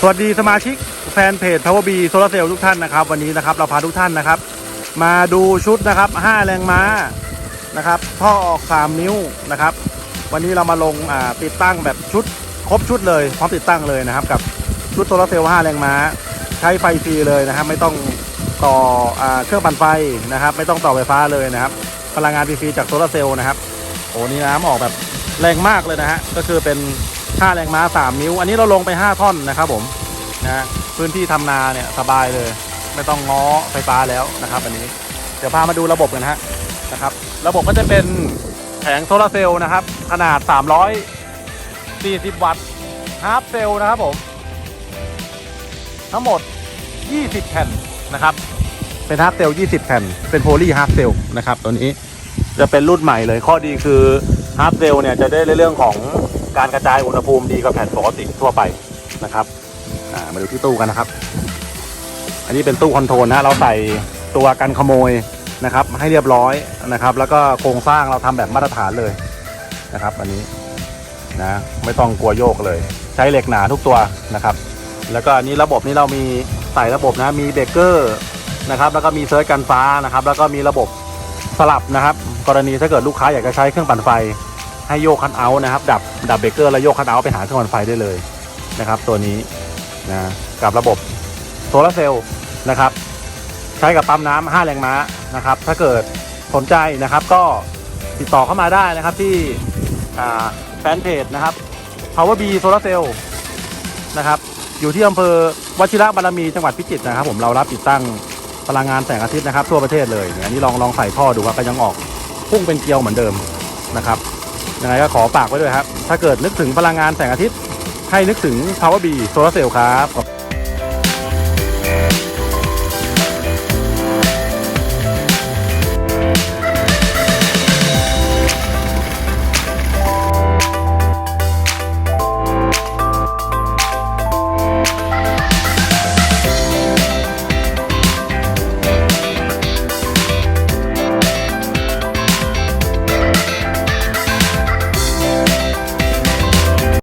สวัสดีสมาชิกแฟนเพจ Power B Solar Cell ทุกท่านนะครับ วันนี้นะครับเราพาทุกท่านนะครับ มาดูชุดนะครับ 5 แรงม้านะครับท่อออก 3 นิ้วนะครับ วันนี้เรามาลงาติดตั้งแบบชุดครบชุดเลยพร้อมติดตั้งเลยนะครับ กับชุดโซลาร์เซลล์ 5 แรงม้า ใช้ไฟฟรีเลยนะครับ ไม่ต้องต่ออเครื่องปั่นไฟนะครับ ไม่ต้องต่อไฟฟ้าเลยนะครับ พลังงานฟรีๆจากโซลาร์เซลล์นะครับโอ้นี่น้ำออกแบบแรงมากเลยนะฮะก็คือเป็น 5แรงม้า 3 นิ้ว อันนี้เราลงไป 5 ท่อนนะครับผมนะพื้นที่ทำนาเนี่ยสบายเลย ไม่ต้องง้อไฟฟ้าแล้วนะครับ อันนี้ เดี๋ยวพามาดูระบบกันนะฮะนะครับ ระบบก็จะเป็นแผงโซลาร์เซลล์นะครับ ขนาด 340 วัตต์ฮาร์ปเซลล์นะครับผม ทั้งหมด 20 แผ่นนะครับ เป็นฮาร์ปเซลล์20 แผ่น เป็นโพลีฮาร์ปเซลล์นะครับตัวนี้จะเป็นรุ่นใหม่เลยข้อดีคือฮาร์ปเซลล์เนี่ยจะได้ในเรื่องของ การกระจายอุณหภูมิดีกว่าแผ่นปกติทั่วไปนะครับมาดูที่ตู้กันนะครับ อันนี้เป็นตู้คอนโทรลนะเราใส่ตัวกันขโมยนะครับ ให้เรียบร้อยนะครับ แล้วก็โครงสร้างเราทำแบบมาตรฐานเลยนะครับ อันนี้นะไม่ต้องกลัวโยกเลย ใช้เหล็กหนาทุกตัวนะครับ แล้วก็อันนี้ระบบนี้เรามีใส่ระบบนะมีเบรกเกอร์นะครับแล้วก็มีเซิร์ชกันฟ้านะครับ แล้วก็มีระบบสลับนะครับ กรณีถ้าเกิดลูกค้าอยากจะใช้เครื่องปั่นไฟ ให้โยกคันเอาท์นะครับ ดับดับเบรกเกอร์แล้วโยกคันเอาท์ไปหาเครื่องปั่นไฟได้เลยนะครับ ตัวนี้นะกับระบบโซลาร์เซลล์นะครับ ใช้กับปั๊มน้ำ5แรงม้านะครับ ถ้าเกิดสนใจนะครับ ก็ติดต่อเข้ามาได้นะครับที่แฟนเพจนะครับ Power B Solar Cell นะครับ อยู่ที่อำเภอวชิระบารมีจังหวัดพิจิตรนะครับ ผมเรารับติดตั้งพลังงานแสงอาทิตย์นะครับ ทั่วประเทศเลยเนี่ยอันนี้ลองลองใส่ท่อดูว่าก็ยังออกพุ่งเป็นเกลียวเหมือนเดิมนะครับ ยังไงก็ขอฝากไว้ด้วยครับ ถ้าเกิดนึกถึงพลังงานแสงอาทิตย์ ให้นึกถึง Power B Solar Cell ครับ